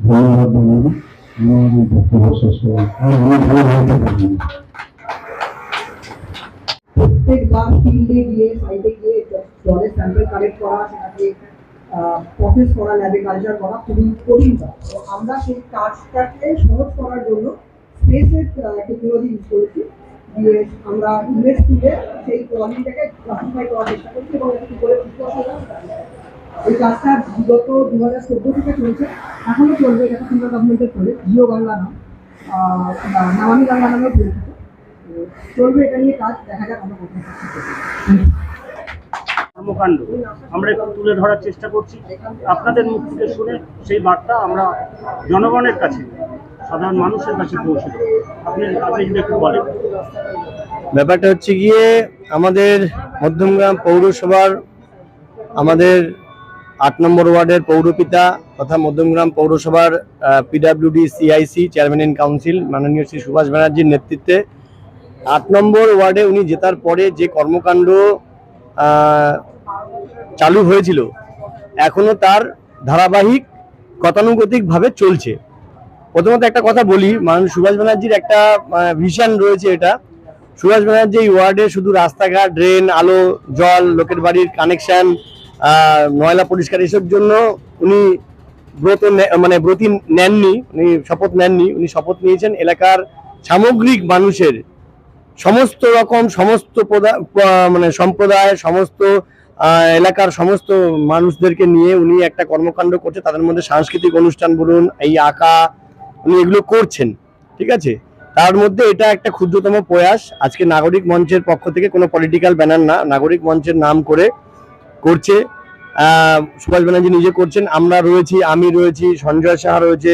ধন্যবাদ জানাব করি ফিল্ডে গিয়ে সাইডে গিয়ে জলের স্যাম্পল কালেক্ট করা, সেটাকে করা ল্যাবে কালচার করা খুবই কঠিন তো আমরা সেই কাজটাকে সহজ করার জন্য স্পেসের টেকনোলজি ইউজ করেছি। দিয়ে আমরা ইমেজ তুলে সেই কোয়ালিটিটাকে ক্লাসিফাই করার চেষ্টা করছি এবং একটু করে এই কাজটা বিগত দু হাজার চোদ্দ থেকে চলছে। এখনও চলবে এটা সেন্ট্রাল গভর্নমেন্টের চলে জিও বাংলা নাম নামামি বাংলা নামেও পরিচিত চলবে এটা নিয়ে কাজ দেখা যাক আমরা কোথায়। কর্মকাণ্ড আমরা একটু তুলে ধরার চেষ্টা করছি। আপনাদের মুখ থেকে শুনে সেই বার্তা আমরা জনগণের কাছে সাধারণ মানুষের কাছে পৌঁছে আপনি আপনি যদি একটু বলেন। ব্যাপারটা হচ্ছে গিয়ে আমাদের মধ্যমগ্রাম পৌরসভার আমাদের আট নম্বর ওয়ার্ডের পৌরপিতা তথা মধ্যমগ্রাম পৌরসভার PWD CIC chairman in council মাননীয় শ্রী সুভাষ ব্যানার্জির নেতৃত্বে। আট নম্বর ওয়ার্ডে উনি জেতার পরে যে কর্মকাণ্ড চালু হয়েছিল, এখনও তার ধারাবাহিক, গতানুগতিকভাবে চলছে। প্রথমত একটা কথা বলি মানুষ সুভাষ ব্যানার্জির একটা ভিশন রয়েছে এটা। সুভাষ ব্যানার্জি এই ওয়ার্ডে শুধু রাস্তাঘাট ড্রেন আলো, জল, লোকের বাড়ির কানেকশন ময়লা পরিষ্কার এসব জন্য উনি ব্রত মানে ব্রতী নেননি, উনি শপথ নেননি, উনি শপথ নিয়েছেন এলাকার সামগ্রিক মানুষের সমস্ত রকম, সমস্ত মানে সম্প্রদায়, সমস্ত এলাকার সমস্ত মানুষদেরকে নিয়ে উনি একটা কর্মকাণ্ড করছে, তাদের মধ্যে সাংস্কৃতিক অনুষ্ঠান বলুন, এই আঁকা, উনি এগুলো করছেন, ঠিক আছে? তার মধ্যে এটা একটা ক্ষুদ্রতম প্রয়াস, আজকে নাগরিক মঞ্চের পক্ষ থেকে কোনো পলিটিক্যাল ব্যানার না, নাগরিক মঞ্চের নাম করে করছে। সুভাষ ব্যানার্জি নিজে করছেন আমরা রয়েছি আমি রয়েছি সঞ্জয় সাহা রয়েছে